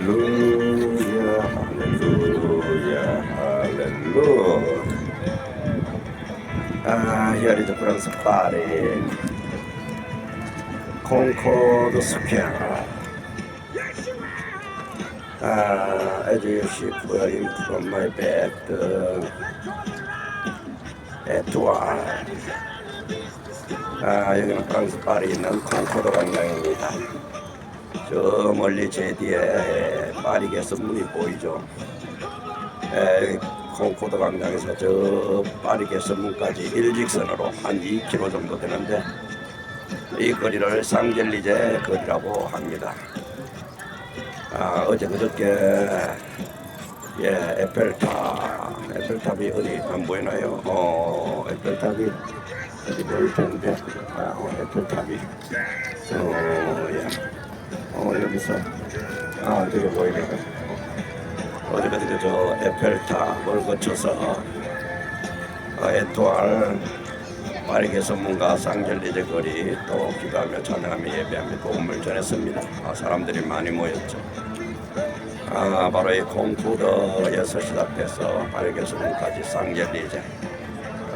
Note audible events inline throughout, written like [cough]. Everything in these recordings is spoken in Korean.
할렐루야 할렐루야 할렐루야 아 here is 프랑스 파리. 콩코드 스퀘어 아 as you see pouring from my bed 에투알 아 여기는 프랑스 파리 있는 콩코드 광장입니다 저 멀리 제 뒤에 파리게서 문이 보이죠. 에, 콩코드 광장에서 저 파리게서 문까지 일직선으로 한 2km 정도 되는데 이 거리를 상젤리제 거리라고 합니다. 아, 어제 그저께 예, 에펠탑, 에펠탑이 어디 안 보이나요? 어, 에펠탑이 어디 보일 텐데, 아, 어, 에펠탑이, 어, 예. 어, 여기서, 아, 저기 보이네요. 어디 어디 저 에펠탑을 거쳐서 어, 에토알 파리게 선문가 상젤리제 거리 또 기도하며 찬양하며 예배하며 복음을 전했습니다. 아, 사람들이 많이 모였죠. 아, 바로 이 콩쿠더에서 시작해서 파리게 선문까지 상젤리제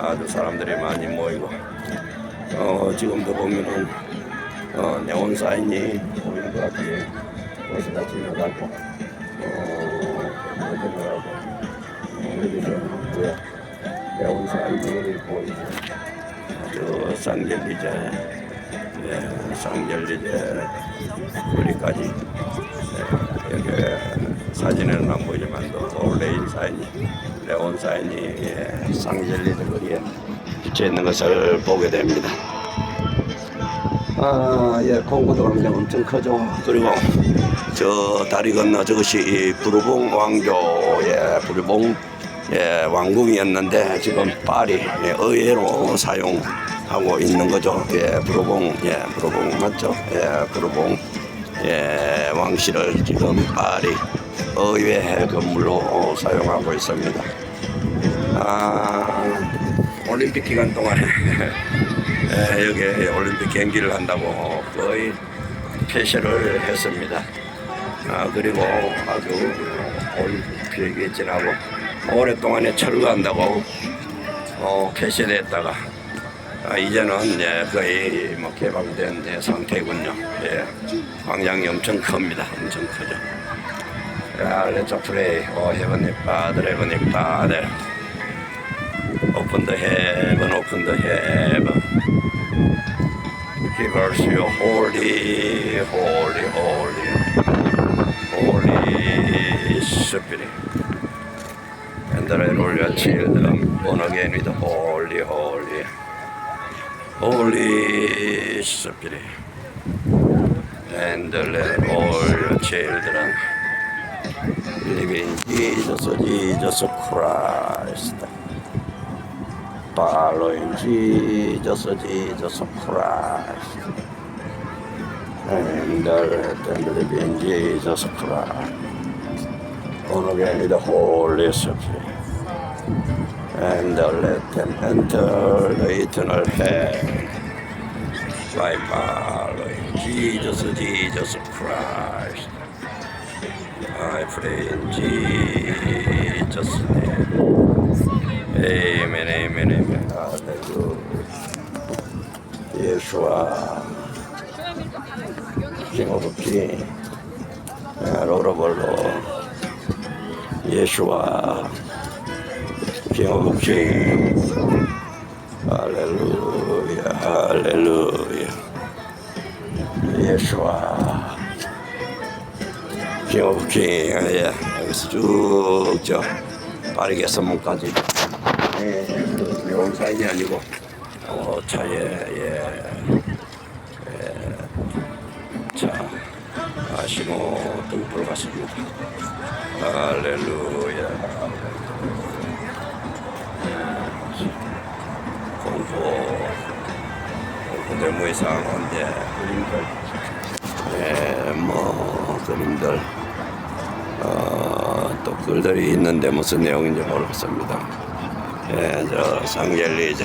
아주 사람들이 많이 모이고 어, 지금도 보면은 어, 네온 사인이 것 같아요. 버스가 지나가고 어, 예, 쌍절리제 거리까지 예, 여기 사진에는 안 보이지만도 올레인 사인이 네온 사인이 예, 쌍절리제 거리에 비쳐 있는 것을 보게 됩니다. 아, 예, 콩고도 광장 엄청 크죠. 그리고 저 다리 건너 저것이 이 부르봉 왕조, 예, 부르봉 예, 왕궁이었는데 지금 파리 예, 의회로 사용하고 있는 거죠. 예, 부르봉, 예, 부르봉 맞죠? 예, 부르봉 예, 왕실을 지금 파리 의회 건물로 사용하고 있습니다. 아, 올림픽 기간 동안에 [laughs] 예, 여기 올림픽 경기를 한다고 거의 폐쇄를 했습니다. 아, 그리고 아주 올림픽이 지나고 오랫동안에 철거한다고 어, 폐쇄됐다가 아, 이제는 예, 거의 뭐 개방된 예, 상태군요. 예, 광장이 엄청 큽니다. 엄청 크죠. 야, let's pray. Oh, Heavenly Father. Open the heaven, open the heaven. Give us your holy, holy, holy, holy spirit. And all your children born again with the holy, holy, holy spirit. And let all your children live in Jesus, Jesus Christ. Following Jesus, Jesus Christ. And let them live in Jesus Christ. Born again the Holy Spirit. And let them enter the eternal hell by following Jesus, Jesus Christ. I pray in Jesus' name. Amen, 수와 킹오브킹 로로볼로 예수와 킹오브킹 할렐루야 할렐루야 예수와 킹오브킹 예 여기서 쭉저 빠르게 선문까지 예, 그 매운 사이이 아니고 어, 차에 예, 예, 차 아, 신호 등불 같습니다. 할렐루야. 공포 공포 대모의상 언제 그림들 예, 뭐 그림들 어, 또 글들이 있는데 무슨 내용인지 모르겠습니다. 예, 저 상젤리제